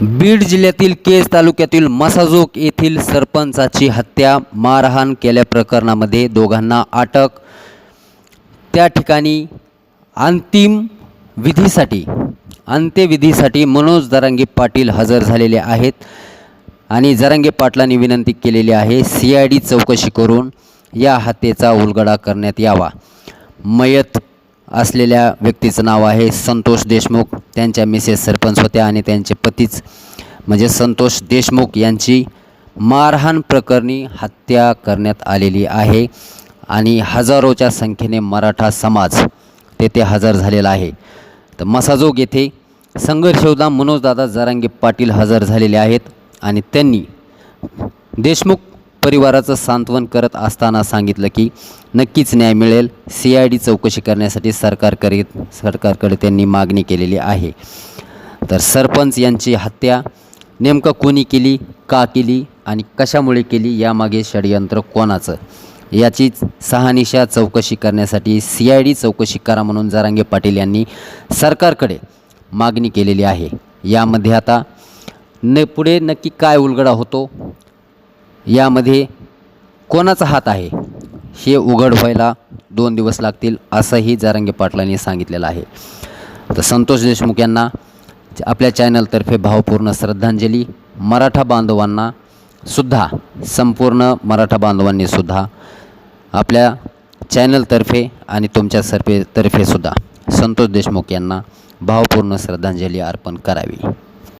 बीड जिल्ह्यातील केज तालुक्यातील मसाजोक येथील सरपंचाची हत्या मारहाण केल्या प्रकरणामध्ये दोघांना अटक. त्या ठिकाणी अंतिम विधीसाठी अंत्यविधीसाठी मनोज दरांगे पाटील हजर झालेले आहेत आणि जरांगे पाटलांनी विनंती केलेली आहे सी आय डी चौकशी करून या हत्येचा उलगडा करण्यात यावा. मयत असलेल्या व्यक्तीचं नाव आहे संतोष देशमुख. त्यांच्या मिसेस सरपंच होत्या आणि त्यांचे पतीच म्हणजे संतोष देशमुख यांची मारहाण प्रकरणी हत्या करण्यात आलेली आहे आणि हजारोच्या संख्येने मराठा समाज तेथे हजर झालेला आहे. तर मसाजोग येथे संघर्षयोद्धा मनोजदादा जरांगे पाटील हजर झालेले आहेत आणि त्यांनी देशमुख परिवाराचं सांत्वन करत असताना सांगितलं की नक्कीच न्याय मिळेल. सी आय डी चौकशी करण्यासाठी सरकारकडे सरकारकडे त्यांनी मागणी केलेली आहे. तर सरपंच यांची हत्या नेमकं कोणी केली का केली आणि कशामुळे केली यामागे षडयंत्र कोणाचं? याची सहानिशा चौकशी करण्यासाठी सी आय डी चौकशी करा म्हणून जारांगे पाटील यांनी सरकारकडे मागणी केलेली आहे. यामध्ये आता न पुढे नक्की काय उलगडा होतो? यामध्ये कोणाचा हात आहे? हे उघड व्हायला दोन दिवस लागतील असंही जारंगे पाटलांनी सांगितलेलं आहे. तर संतोष देशमुख यांना आपल्या चॅनलतर्फे भावपूर्ण श्रद्धांजली. मराठा बांधवांना सुद्धा संपूर्ण मराठा बांधवांनी सुद्धा आपल्या चॅनलतर्फे आणि तुमच्या सर्फे तर्फेसुद्धा संतोष देशमुख यांना भावपूर्ण श्रद्धांजली अर्पण करावी.